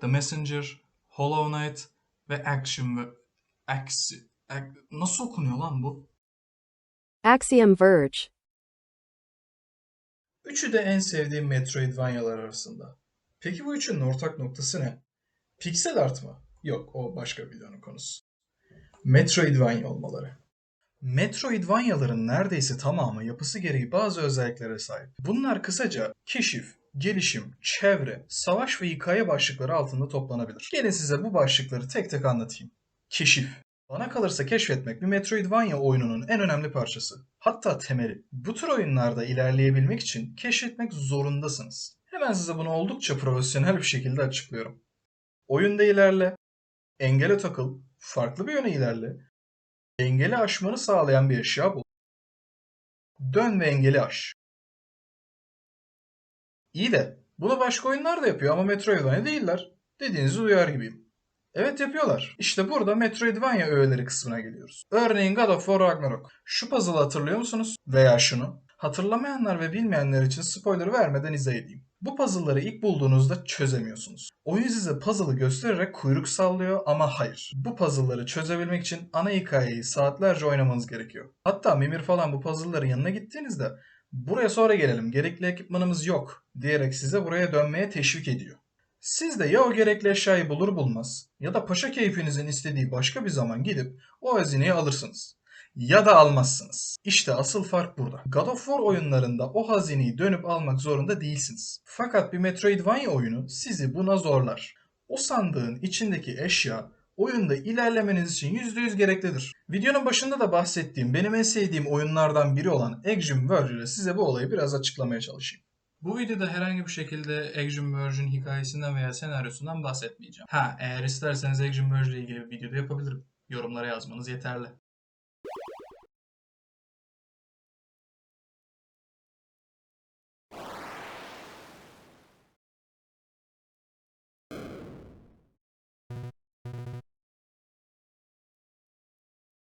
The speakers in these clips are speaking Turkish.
The Messenger, Hollow Knight ve Action ve Axi... Ac- Nasıl okunuyor lan bu? Axiom Verge. Üçü de en sevdiğim Metroidvania'lar arasında. Peki bu üçünün ortak noktası ne? Pixel art mı? Yok, o başka bir videonun konusu. Metroidvania olmaları. Metroidvania'ların neredeyse tamamı yapısı gereği bazı özelliklere sahip. Bunlar kısaca keşif, gelişim, çevre, savaş ve hikaye başlıkları altında toplanabilir. Gelin size bu başlıkları tek tek anlatayım. Keşif. Bana kalırsa keşfetmek bir Metroidvania oyununun en önemli parçası. Hatta temeli. Bu tür oyunlarda ilerleyebilmek için keşfetmek zorundasınız. Hemen size bunu oldukça profesyonel bir şekilde açıklıyorum. Oyunda ilerle, engele takıl, farklı bir yöne ilerle, engeli aşmanı sağlayan bir eşya bul. Dön ve engeli aş. İyi de bunu başka oyunlar da yapıyor ama Metroidvania değiller. Dediğinizi duyar gibiyim. Evet yapıyorlar. İşte burada Metroidvania öğeleri kısmına geliyoruz. Örneğin God of War Ragnarok. Şu puzzle'ı hatırlıyor musunuz? Veya şunu. Hatırlamayanlar ve bilmeyenler için spoiler vermeden izah edeyim. Bu puzzle'ları ilk bulduğunuzda çözemiyorsunuz. Oyun size puzzle'ı göstererek kuyruk sallıyor ama hayır. Bu puzzle'ları çözebilmek için ana hikayeyi saatlerce oynamanız gerekiyor. Hatta Mimir falan bu puzzle'ların yanına gittiğinizde buraya sonra gelelim gerekli ekipmanımız yok diyerek size buraya dönmeye teşvik ediyor. Siz de ya o gerekli eşyayı bulur bulmaz ya da paşa keyfinizin istediği başka bir zaman gidip o hazineyi alırsınız. Ya da almazsınız. İşte asıl fark burada. God of War oyunlarında o hazineyi dönüp almak zorunda değilsiniz. Fakat bir Metroidvania oyunu sizi buna zorlar. O sandığın içindeki eşya oyunda ilerlemeniz için %100 gereklidir. Videonun başında da bahsettiğim benim en sevdiğim oyunlardan biri olan Axiom Verge ile size bu olayı biraz açıklamaya çalışayım. Bu videoda herhangi bir şekilde Action Verge'in hikayesinden veya senaryosundan bahsetmeyeceğim. Ha eğer isterseniz Action Verge ile ilgili bir videoda yapabilirim. Yorumlara yazmanız yeterli.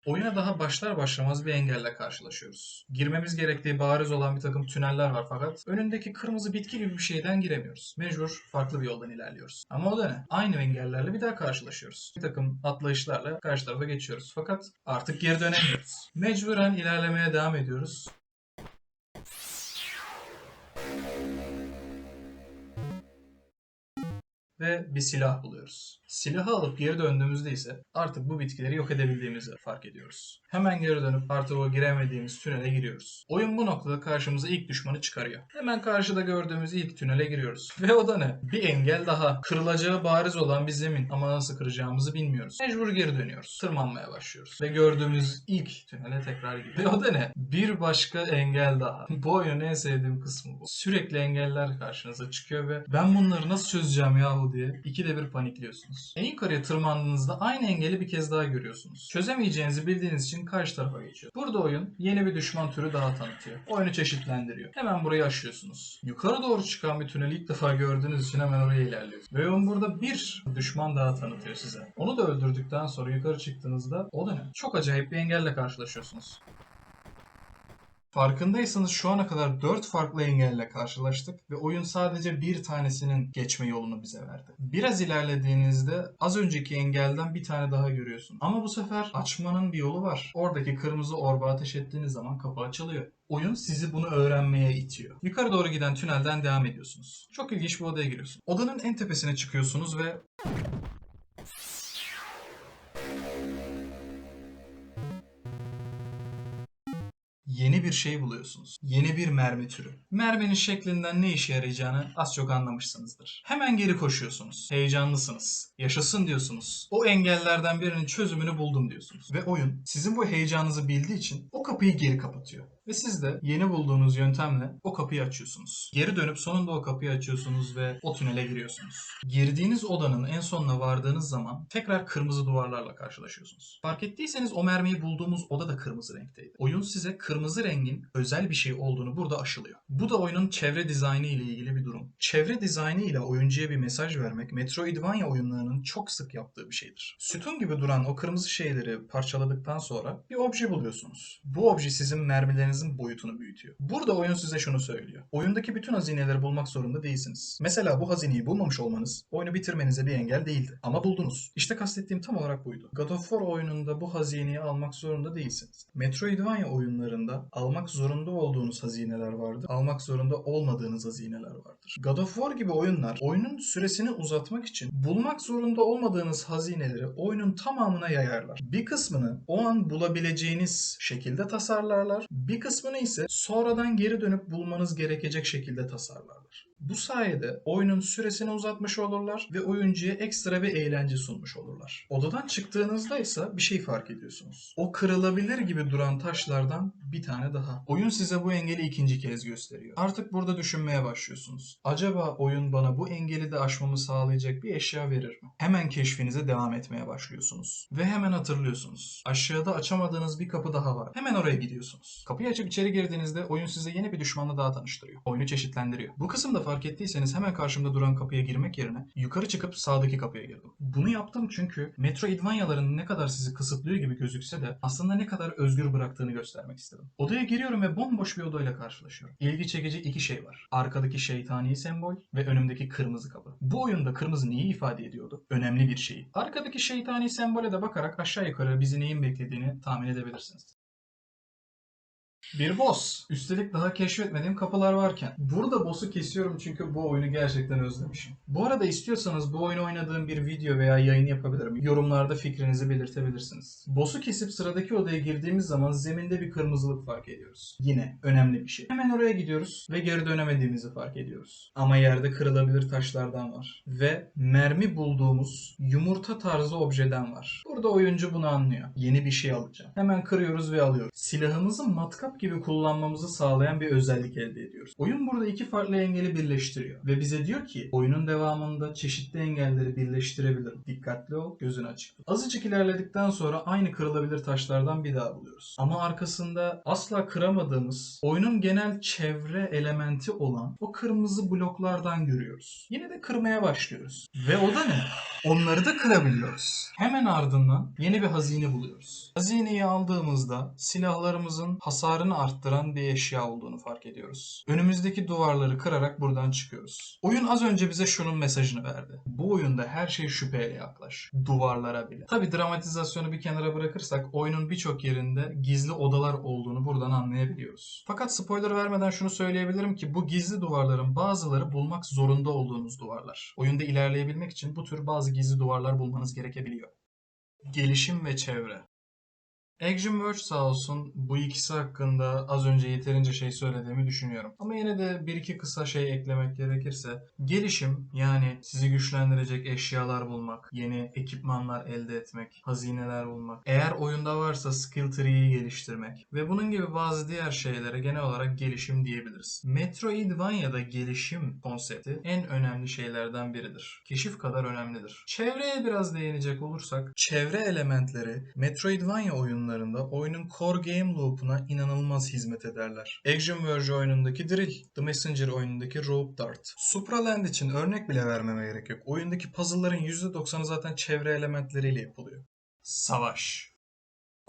Oyuna daha başlar başlamaz bir engelle karşılaşıyoruz. Girmemiz gerektiği bariz olan bir takım tüneller var fakat önündeki kırmızı bitki gibi bir şeyden giremiyoruz. Mecbur farklı bir yoldan ilerliyoruz. Ama o da ne? Aynı engellerle bir daha karşılaşıyoruz. Bir takım atlayışlarla karşı tarafa geçiyoruz fakat artık geri dönemiyoruz. Mecburen ilerlemeye devam ediyoruz. Ve bir silah buluyoruz. Silahı alıp geri döndüğümüzde ise artık bu bitkileri yok edebildiğimizi fark ediyoruz. Hemen geri dönüp artık o giremediğimiz tünele giriyoruz. Oyun bu noktada karşımıza ilk düşmanı çıkarıyor. Hemen karşıda gördüğümüz ilk tünele giriyoruz. Ve o da ne? Bir engel daha. Kırılacağı bariz olan bir zemin ama nasıl kıracağımızı bilmiyoruz. Mecbur geri dönüyoruz. Tırmanmaya başlıyoruz. Ve gördüğümüz ilk tünele tekrar giriyoruz. Ve o da ne? Bir başka engel daha. Bu oyunun en sevdiğim kısmı bu. Sürekli engeller karşınıza çıkıyor ve ben bunları nasıl çözeceğim yahu diye ikide bir panikliyorsunuz. En yukarıya tırmandığınızda aynı engeli bir kez daha görüyorsunuz. Çözemeyeceğinizi bildiğiniz için karşı tarafa geçiyor. Burada oyun yeni bir düşman türü daha tanıtıyor. Oyunu çeşitlendiriyor. Hemen burayı aşıyorsunuz. Yukarı doğru çıkan bir tüneli ilk defa gördüğünüz için hemen oraya ilerliyorsunuz. Ve oyun burada bir düşman daha tanıtıyor size. Onu da öldürdükten sonra yukarı çıktığınızda o da ne? Çok acayip bir engelle karşılaşıyorsunuz. Farkındaysanız şu ana kadar 4 farklı engelle karşılaştık ve oyun sadece bir tanesinin geçme yolunu bize verdi. Biraz ilerlediğinizde az önceki engelden bir tane daha görüyorsun. Ama bu sefer açmanın bir yolu var. Oradaki kırmızı orba ateş ettiğiniz zaman kapı açılıyor. Oyun sizi bunu öğrenmeye itiyor. Yukarı doğru giden tünelden devam ediyorsunuz. Çok ilginç bir odaya giriyorsun. Odanın en tepesine çıkıyorsunuz ve yeni bir şey buluyorsunuz. Yeni bir mermi türü. Merminin şeklinden ne işe yarayacağını az çok anlamışsınızdır. Hemen geri koşuyorsunuz. Heyecanlısınız. Yaşasın diyorsunuz. O engellerden birinin çözümünü buldum diyorsunuz. Ve oyun sizin bu heyecanınızı bildiği için o kapıyı geri kapatıyor. Ve siz de yeni bulduğunuz yöntemle o kapıyı açıyorsunuz. Geri dönüp sonunda o kapıyı açıyorsunuz ve o tünele giriyorsunuz. Girdiğiniz odanın en sonuna vardığınız zaman tekrar kırmızı duvarlarla karşılaşıyorsunuz. Fark ettiyseniz o mermiyi bulduğumuz oda da kırmızı renkteydi. Oyun size kırmızı rengin özel bir şey olduğunu burada aşılıyor. Bu da oyunun çevre dizaynı ile ilgili bir durum. Çevre dizaynı ile oyuncuya bir mesaj vermek Metroidvania oyunlarının çok sık yaptığı bir şeydir. Sütun gibi duran o kırmızı şeyleri parçaladıktan sonra bir obje buluyorsunuz. Bu obje sizin mermilerinizi hazinenizin boyutunu büyütüyor. Burada oyun size şunu söylüyor. Oyundaki bütün hazineleri bulmak zorunda değilsiniz. Mesela bu hazineyi bulmamış olmanız oyunu bitirmenize bir engel değildi. Ama buldunuz. İşte kastettiğim tam olarak buydu. God of War oyununda bu hazineyi almak zorunda değilsiniz. Metroidvania oyunlarında almak zorunda olduğunuz hazineler vardır. Almak zorunda olmadığınız hazineler vardır. God of War gibi oyunlar oyunun süresini uzatmak için bulmak zorunda olmadığınız hazineleri oyunun tamamına yayarlar. Bir kısmını o an bulabileceğiniz şekilde tasarlarlar. Bir kısmını ise sonradan geri dönüp bulmanız gerekecek şekilde tasarlarlar. Bu sayede oyunun süresini uzatmış olurlar ve oyuncuya ekstra bir eğlence sunmuş olurlar. Odadan çıktığınızda ise bir şey fark ediyorsunuz. O kırılabilir gibi duran taşlardan bir tane daha. Oyun size bu engeli ikinci kez gösteriyor. Artık burada düşünmeye başlıyorsunuz. Acaba oyun bana bu engeli de aşmamı sağlayacak bir eşya verir mi? Hemen keşfinize devam etmeye başlıyorsunuz. Ve hemen hatırlıyorsunuz. Aşağıda açamadığınız bir kapı daha var. Hemen oraya gidiyorsunuz. Kapıyı açıp içeri girdiğinizde oyun size yeni bir düşmanla daha tanıştırıyor. Oyunu çeşitlendiriyor. Bu kısımda fark ettiyseniz hemen karşımda duran kapıya girmek yerine yukarı çıkıp sağdaki kapıya girdim. Bunu yaptım çünkü Metroidvania'ların ne kadar sizi kısıtlıyor gibi gözükse de aslında ne kadar özgür bıraktığını göstermek istedim. Odaya giriyorum ve bomboş bir odayla karşılaşıyorum. İlgi çekici iki şey var. Arkadaki şeytani sembol ve önümdeki kırmızı kapı. Bu oyunda kırmızı neyi ifade ediyordu? Önemli bir şeyi. Arkadaki şeytani sembole de bakarak aşağı yukarı bizi neyin beklediğini tahmin edebilirsiniz. Bir boss. Üstelik daha keşfetmediğim kapılar varken. Burada boss'u kesiyorum çünkü bu oyunu gerçekten özlemişim. Bu arada istiyorsanız bu oyunu oynadığım bir video veya yayın yapabilirim. Yorumlarda fikrinizi belirtebilirsiniz. Boss'u kesip sıradaki odaya girdiğimiz zaman zeminde bir kırmızılık fark ediyoruz. Yine önemli bir şey. Hemen oraya gidiyoruz ve geri dönemediğimizi fark ediyoruz. Ama yerde kırılabilir taşlardan var. Ve mermi bulduğumuz yumurta tarzı objeden var. Burada oyuncu bunu anlıyor. Yeni bir şey alacağım. Hemen kırıyoruz ve alıyoruz. Silahımızı matkap gibi kullanmamızı sağlayan bir özellik elde ediyoruz. Oyun burada iki farklı engeli birleştiriyor. Ve bize diyor ki oyunun devamında çeşitli engelleri birleştirebilirim. Dikkatli ol, gözün açık. Azıcık ilerledikten sonra aynı kırılabilir taşlardan bir daha buluyoruz. Ama arkasında asla kıramadığımız oyunun genel çevre elementi olan o kırmızı bloklardan görüyoruz. Yine de kırmaya başlıyoruz. Ve o da ne? Onları da kırabiliyoruz. Hemen ardından yeni bir hazine buluyoruz. Hazineyi aldığımızda silahlarımızın hasarını arttıran bir eşya olduğunu fark ediyoruz. Önümüzdeki duvarları kırarak buradan çıkıyoruz. Oyun az önce bize şunun mesajını verdi. Bu oyunda her şey şüpheyle yaklaş. Duvarlara bile. Tabi dramatizasyonu bir kenara bırakırsak oyunun birçok yerinde gizli odalar olduğunu buradan anlayabiliyoruz. Fakat spoiler vermeden şunu söyleyebilirim ki bu gizli duvarların bazıları bulmak zorunda olduğunuz duvarlar. Oyunda ilerleyebilmek için bu tür bazı gizli duvarlar bulmanız gerekebiliyor. Gelişim ve çevre. Action Verge sağ olsun bu ikisi hakkında az önce yeterince şey söylediğimi düşünüyorum. Ama yine de bir iki kısa şey eklemek gerekirse gelişim yani sizi güçlendirecek eşyalar bulmak, yeni ekipmanlar elde etmek, hazineler bulmak, eğer oyunda varsa skill tree'yi geliştirmek ve bunun gibi bazı diğer şeylere genel olarak gelişim diyebiliriz. Metroidvania'da gelişim konsepti en önemli şeylerden biridir. Keşif kadar önemlidir. Çevreye biraz değinecek olursak çevre elementleri Metroidvania oyunlarında oyunun core game loop'una inanılmaz hizmet ederler. Action Verge oyunundaki Drill, The Messenger oyunundaki Rope Dart. Supraland için örnek bile vermeme gerek yok. Oyundaki puzzle'ların %90'ı zaten çevre elementleriyle yapılıyor. Savaş.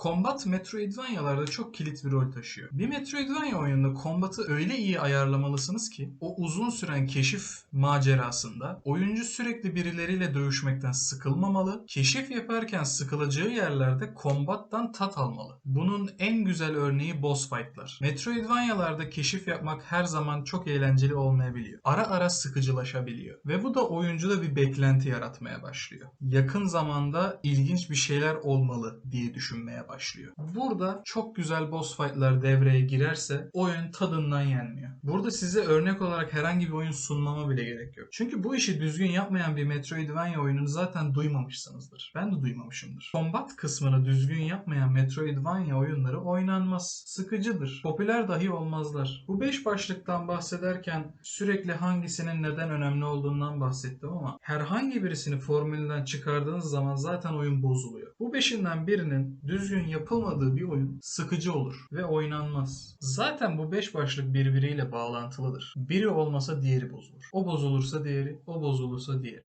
Combat Metroidvania'larda çok kilit bir rol taşıyor. Bir Metroidvania oyununda combat'ı öyle iyi ayarlamalısınız ki o uzun süren keşif macerasında oyuncu sürekli birileriyle dövüşmekten sıkılmamalı, keşif yaparken sıkılacağı yerlerde combat'tan tat almalı. Bunun en güzel örneği boss fight'lar. Metroidvania'larda keşif yapmak her zaman çok eğlenceli olmayabiliyor. Ara ara sıkıcılaşabiliyor. Ve bu da oyuncuda bir beklenti yaratmaya başlıyor. Yakın zamanda ilginç bir şeyler olmalı diye düşünmeye başlıyor. Burada çok güzel boss fight'lar devreye girerse oyun tadından yenmiyor. Burada size örnek olarak herhangi bir oyun sunmama bile gerek yok. Çünkü bu işi düzgün yapmayan bir Metroidvania oyununu zaten duymamışsınızdır. Ben de duymamışımdır. Combat kısmını düzgün yapmayan Metroidvania oyunları oynanmaz. Sıkıcıdır. Popüler dahi olmazlar. Bu 5 başlıktan bahsederken sürekli hangisinin neden önemli olduğundan bahsettim ama herhangi birisini formülünden çıkardığınız zaman zaten oyun bozuluyor. Bu beşinden birinin düzgün yapılmadığı bir oyun sıkıcı olur ve oynanmaz. Zaten bu 5 başlık birbiriyle bağlantılıdır. Biri olmasa diğeri bozulur. O bozulursa diğeri, o bozulursa diğeri.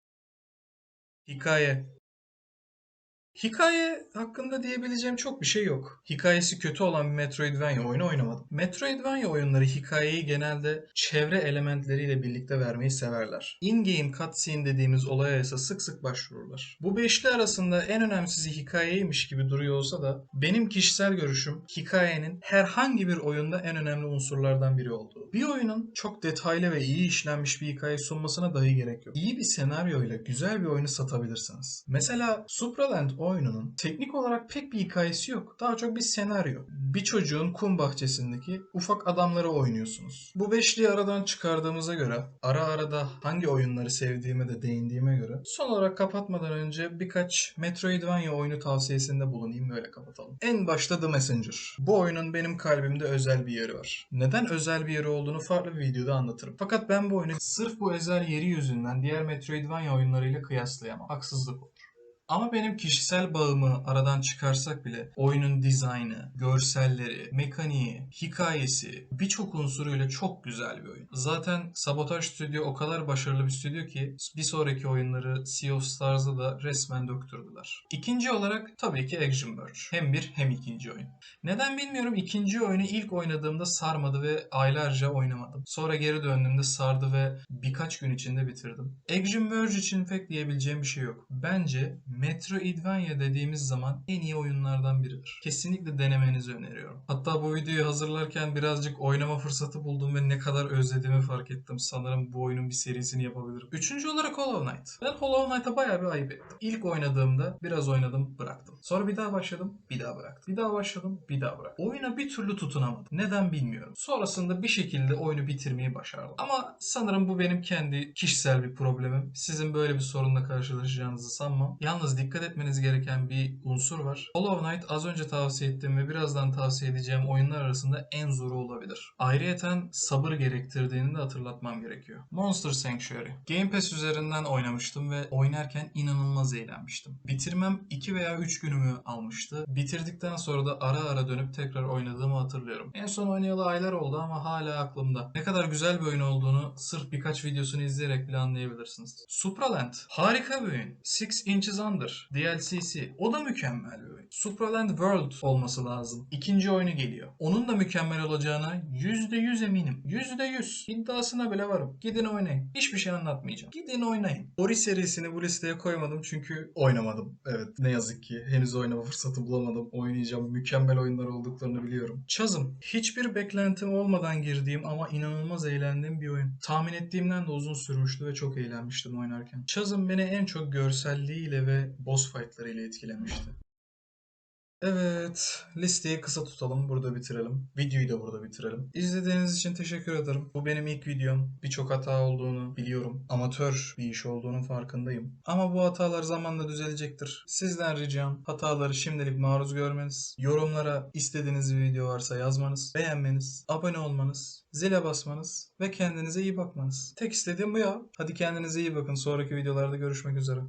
Hikaye Hikaye hakkında diyebileceğim çok bir şey yok. Hikayesi kötü olan bir Metroidvania oyunu oynamadım. Metroidvania oyunları hikayeyi genelde çevre elementleriyle birlikte vermeyi severler. In-game cutscene dediğimiz olaya ise sık sık başvururlar. Bu beşli arasında en önemsizi hikayeymiş gibi duruyor olsa da benim kişisel görüşüm hikayenin herhangi bir oyunda en önemli unsurlardan biri olduğu. Bir oyunun çok detaylı ve iyi işlenmiş bir hikaye sunmasına dahi gerek yok. İyi bir senaryoyla güzel bir oyunu satabilirsiniz. Mesela Supraland oyununun teknik olarak pek bir hikayesi yok. Daha çok bir senaryo. Bir çocuğun kum bahçesindeki ufak adamları oynuyorsunuz. Bu beşliği aradan çıkardığımıza göre ara ara da hangi oyunları sevdiğime de değindiğime göre son olarak kapatmadan önce birkaç Metroidvania oyunu tavsiyesinde bulunayım böyle kapatalım. En başta The Messenger. Bu oyunun benim kalbimde özel bir yeri var. Neden özel bir yeri olduğunu farklı bir videoda anlatırım. Fakat ben bu oyunu sırf bu özel yeri yüzünden diğer Metroidvania oyunlarıyla kıyaslayamam. Haksızlık olur. Ama benim kişisel bağımı aradan çıkarsak bile oyunun dizaynı, görselleri, mekaniği, hikayesi birçok unsuruyla çok güzel bir oyun. Zaten Sabotage Studio o kadar başarılı bir stüdyo ki bir sonraki oyunları Sea of Stars'ı da resmen döktürdüler. İkinci olarak tabii ki Action Verge. Hem bir hem ikinci oyun. Neden bilmiyorum ikinci oyunu ilk oynadığımda sarmadı ve aylarca oynamadım. Sonra geri döndüğümde sardı ve birkaç gün içinde bitirdim. Action Verge için pek diyebileceğim bir şey yok. Bence Metroidvania dediğimiz zaman en iyi oyunlardan biridir. Kesinlikle denemenizi öneriyorum. Hatta bu videoyu hazırlarken birazcık oynama fırsatı buldum ve ne kadar özlediğimi fark ettim. Sanırım bu oyunun bir serisini yapabilirim. Üçüncü olarak Hollow Knight. Ben Hollow Knight'a bayağı bir ayıp ettim. İlk oynadığımda biraz oynadım, bıraktım. Sonra bir daha başladım, bir daha bıraktım. Bir daha başladım, bir daha bıraktım. Oyuna bir türlü tutunamadım. Neden bilmiyorum. Sonrasında bir şekilde oyunu bitirmeyi başardım. Ama sanırım bu benim kendi kişisel bir problemim. Sizin böyle bir sorunla karşılaşacağınızı sanmam. Yalnız dikkat etmeniz gereken bir unsur var. Hollow Knight az önce tavsiye ettiğim ve birazdan tavsiye edeceğim oyunlar arasında en zoru olabilir. Ayrıyeten sabır gerektirdiğini de hatırlatmam gerekiyor. Monster Sanctuary. Game Pass üzerinden oynamıştım ve oynarken inanılmaz eğlenmiştim. Bitirmem 2 veya 3 günümü almıştı. Bitirdikten sonra da ara ara dönüp tekrar oynadığımı hatırlıyorum. En son oynayalı aylar oldu ama hala aklımda. Ne kadar güzel bir oyun olduğunu sırf birkaç videosunu izleyerek bile anlayabilirsiniz. Supraland. Harika bir oyun. Six Inches Under. DLC'si. O da mükemmel bir oyun. Supraland World olması lazım. İkinci oyunu geliyor. Onun da mükemmel olacağına %100 eminim. %100. İddiasına bile varım. Gidin oynayın. Hiçbir şey anlatmayacağım. Gidin oynayın. Ori serisini bu listeye koymadım çünkü oynamadım. Evet ne yazık ki henüz oynama fırsatı bulamadım. Oynayacağım. Mükemmel oyunlar olduklarını biliyorum. Chasm. Hiçbir beklentim olmadan girdiğim ama inanılmaz eğlendiğim bir oyun. Tahmin ettiğimden de uzun sürmüştü ve çok eğlenmiştim oynarken. Chasm beni en çok görselliğiyle ve boss fightlarıyla etkilemişti. Evet, listeyi kısa tutalım, burada bitirelim. Videoyu da burada bitirelim. İzlediğiniz için teşekkür ederim. Bu benim ilk videom. Birçok hata olduğunu biliyorum. Amatör bir iş olduğunun farkındayım. Ama bu hatalar zamanla düzelecektir. Sizden ricam hataları şimdilik maruz görmeniz, yorumlara istediğiniz bir video varsa yazmanız, beğenmeniz, abone olmanız, zile basmanız ve kendinize iyi bakmanız. Tek istediğim bu ya. Hadi kendinize iyi bakın. Sonraki videolarda görüşmek üzere.